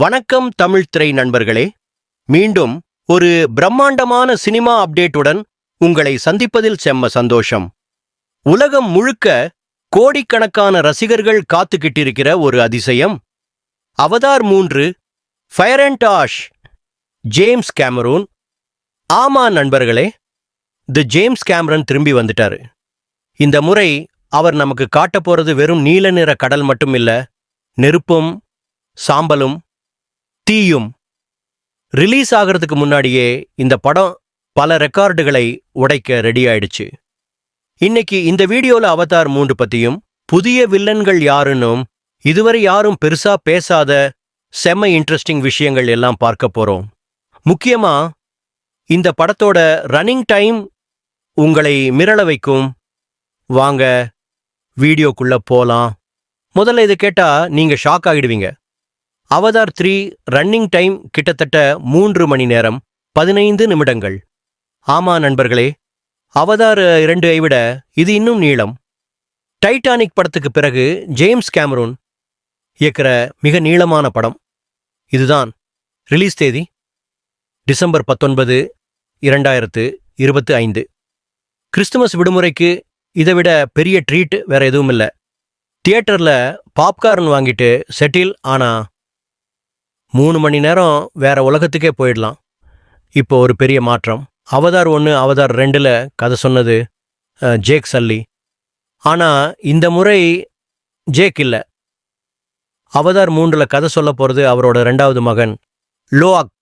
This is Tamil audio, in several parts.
வணக்கம் தமிழ் திரை நண்பர்களே. மீண்டும் ஒரு பிரம்மாண்டமான சினிமா அப்டேட்டுடன் உங்களை சந்திப்பதில் செம்ம சந்தோஷம். உலகம் முழுக்க கோடிக்கணக்கான ரசிகர்கள் காத்துக்கிட்டிருக்கிற ஒரு அதிசயம். அவதார் மூன்று fire and ash James Cameron ஆமா நண்பர்களே தி ஜேம்ஸ் கேமரன் திரும்பி வந்துட்டாரு. இந்த முறை அவர் நமக்கு காட்டப் போறது வெறும் நீல நிற கடல் மட்டும் இல்ல நெருப்பும் சாம்பலும் தீயும். ரிலீஸ் ஆகிறதுக்கு முன்னாடியே இந்த படம் பல ரெக்கார்டுகளை உடைக்க ரெடி ஆயிடுச்சு. இன்னைக்கு இந்த வீடியோல அவதார் மூன்று பத்தியும் புதிய வில்லன்கள் யாருன்னும் இதுவரை யாரும் பெருசா பேசாத செம்ம இன்ட்ரெஸ்டிங் விஷயங்கள் எல்லாம் பார்க்க போறோம். முக்கியமா இந்த படத்தோட ரன்னிங் டைம் உங்களை மிரள வைக்கும். வாங்க வீடியோக்குள்ள போலாம். முதல்ல இதை கேட்டா நீங்க ஷாக் ஆகிடுவீங்க. அவதார் த்ரீ ரன்னிங் டைம் கிட்டத்தட்ட மூன்று மணி நேரம் பதினைந்து நிமிடங்கள். ஆமா நண்பர்களே அவதார் இரண்டை விட இது இன்னும் நீளம். டைட்டானிக் படத்துக்கு பிறகு ஜேம்ஸ் கேமரூன் இயக்கிற மிக நீளமான படம். இதுதான் ரிலீஸ் தேதி டிசம்பர் பத்தொன்பது இரண்டாயிரத்து இருபத்து ஐந்து. கிறிஸ்துமஸ் விடுமுறைக்கு இதை விட பெரிய ட்ரீட் வேற எதுவும் இல்லை தியேட்டர்ல பாப்கார்ன் வாங்கிட்டு செட்டில் ஆனா மூணு மணி நேரம் வேற உலகத்துக்கே போயிடலாம். இப்போ ஒரு பெரிய மாற்றம். அவதார் ஒன்று அவதார் ரெண்டில் கதை சொன்னது ஜேக் சல்லி. ஆனால் இந்த முறை ஜேக் இல்லை. அவதார் மூன்றில் கதை சொல்ல போகிறது அவரோட ரெண்டாவது மகன் லோஆக்.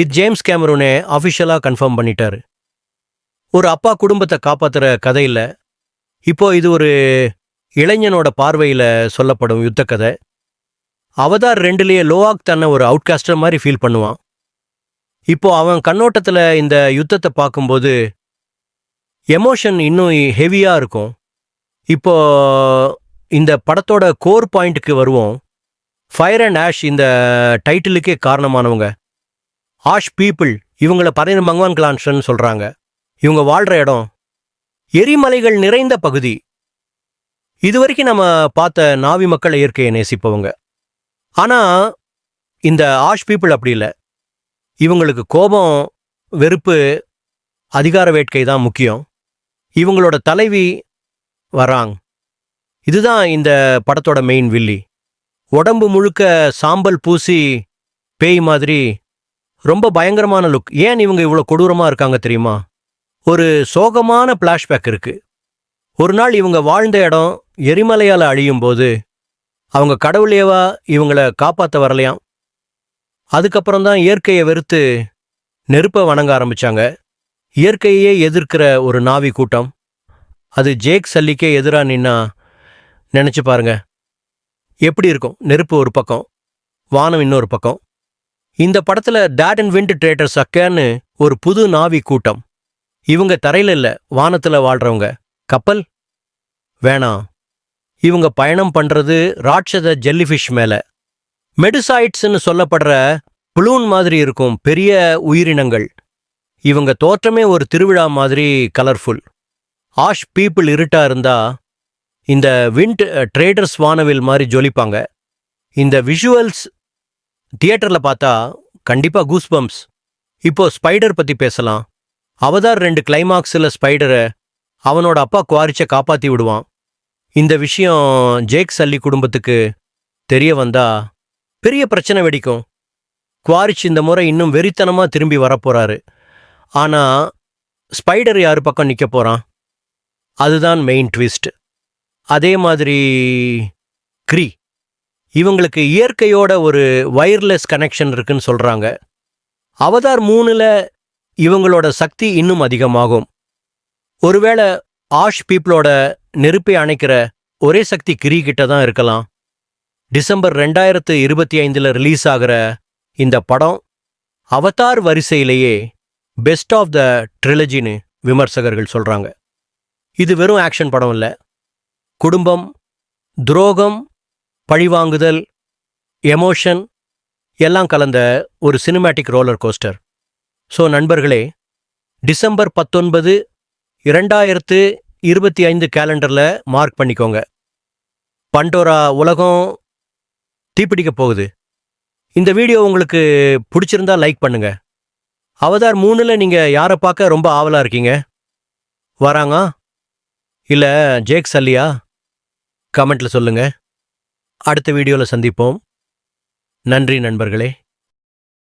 இது ஜேம்ஸ் கேமரூனே அஃபிஷியலாக கன்ஃபார்ம் பண்ணிட்டாரு. ஒரு அப்பா குடும்பத்தை காப்பாற்றுற கதை இல்லை. இப்போ இது ஒரு இளைஞனோட பார்வையில் சொல்லப்படும் யுத்த கதை அவதார் ரெண்டுலேயே லோவாக் தன்னை ஒரு அவுட்காஸ்டர் மாதிரி ஃபீல் பண்ணுவான். இப்போ அவன் கண்ணோட்டத்தில் இந்த யுத்தத்தை பார்க்கும்போது எமோஷன் இன்னும் ஹெவியாக இருக்கும். இப்போ இந்த படத்தோட கோர் பாயிண்ட்டுக்கு வருவோம். ஃபயர் அண்ட் ஆஷ் இந்த டைட்டிலுக்கே காரணமானவங்க. ஆஷ் பீப்புள் இவங்கள பரையன் பகவான் கிளான்ஸ்டன் சொல்கிறாங்க இவங்க வாழ்கிற இடம் எரிமலைகள் நிறைந்த பகுதி. இதுவரைக்கும் நம்ம பார்த்த நாவி மக்கள் இயற்கையை நேசிப்பவங்க. ஆனால் இந்த ஆஷ் பீப்புள் அப்படி இல்லை. இவங்களுக்கு கோபம் வெறுப்பு அதிகார வேட்கை தான் முக்கியம். இவங்களோட தலைவி வராங். இதுதான் இந்த படத்தோட மெயின் வில்லி. உடம்பு முழுக்க சாம்பல் பூசி பேய் மாதிரி ரொம்ப பயங்கரமான லுக் ஏன் இவங்க இவ்வளோ கொடூரமாக இருக்காங்க தெரியுமா? ஒரு சோகமான ஃப்ளாஷ்பேக் இருக்குது ஒரு நாள் இவங்க வாழ்ந்த இடம் எரிமலையால் அழியும் போது அவங்க கடவுளேவா இவங்கள காப்பாற்ற வரலையாம்? அதுக்கப்புறம் தான் இயற்கையை வெறுத்து நெருப்பை வணங்க ஆரம்பிச்சாங்க. இயற்கையே எதிர்க்கிற ஒரு நாவி கூட்டம். அது ஜேக் சல்லிக்கே எதிராக நின்னா நினச்சி பாருங்க. எப்படி இருக்கும்? நெருப்பு ஒரு பக்கம் வானம் இன்னொரு பக்கம். இந்த படத்தில் டேட் அண்ட் விண்ட் ட்ரேட்டர் அக்கேன்னு ஒரு புது நாவி கூட்டம். இவங்க தரையில் இல்லை வானத்தில் வாழ்கிறவங்க கப்பல்? வேணாம். இவங்க பயணம் பண்றது ராட்சத ஜெல்லிஃபிஷ் மேல. மெடுசாய்ட்ஸ்னு சொல்லப்படுற புளூன் மாதிரி இருக்கும் பெரிய உயிரினங்கள். இவங்க தோற்றமே ஒரு திருவிழா மாதிரி கலர்ஃபுல் ஆஷ் பீப்புள் இருட்டா இருந்தா இந்த விண்ட் ட்ரேடர்ஸ் வானவில் மாதிரி ஜொலிப்பாங்க. இந்த விஷுவல்ஸ் தியேட்டர்ல பார்த்தா கண்டிப்பா கூஸ் பம்ப்ஸ் இப்போ ஸ்பைடர் பத்தி பேசலாம். அவதார் ரெண்டு கிளைமாக்ஸில் ஸ்பைடரை அவனோட அப்பா குவாரிச்ச காப்பாத்தி விடுவான். இந்த விஷயம் ஜேக் சல்லி குடும்பத்துக்கு தெரிய வந்தா பெரிய பிரச்சனை வெடிக்கும். குவாரிச் இந்த முறை இன்னும் வெறித்தனமாக திரும்பி வரப்போறாரு ஆனால் ஸ்பைடர் யார் பக்கம் நிற்க போகிறான் அதுதான் மெயின் ட்விஸ்ட் அதே மாதிரி க்ரீ இவங்களுக்கு இயற்கையோட ஒரு வயர்லெஸ் கனெக்ஷன் இருக்குன்னு சொல்கிறாங்க அவதார் மூணில் இவங்களோட சக்தி இன்னும் அதிகமாகும். ஒருவேளை ஆஷ் பீப்புளோட நெருப்பை அணைக்கிற ஒரே சக்தி கிரி கிட்ட தான் இருக்கலாம். டிசம்பர் ரெண்டாயிரத்து இருபத்தி ஐந்துல ரிலீஸ் ஆகிற இந்த படம் அவதார் வரிசையிலேயே பெஸ்ட் ஆஃப் த ட்ரிலஜின்னு விமர்சகர்கள் சொல்றாங்க. இது வெறும் ஆக்ஷன் படம் இல்ல. குடும்பம் துரோகம் பழிவாங்குதல் எமோஷன் எல்லாம் கலந்த ஒரு சினிமேட்டிக் ரோலர் கோஸ்டர் ஸோ நண்பர்களே டிசம்பர் பத்தொன்பது இரண்டாயிரத்து இருபத்தி ஐந்து கேலண்டரில் மார்க் பண்ணிக்கோங்க. பண்டோரா உலகம் தீப்பிடிக்க போகுது. இந்த வீடியோ உங்களுக்கு பிடிச்சிருந்தா லைக் பண்ணுங்க. அவதார் மூணில் நீங்கள் யாரை பார்க்க ரொம்ப ஆவலாக இருக்கீங்க? வராங்க? இல்லை ஜேக் சல்லியா? கமெண்ட்டில் சொல்லுங்கள் அடுத்த வீடியோவில் சந்திப்போம். நன்றி நண்பர்களே.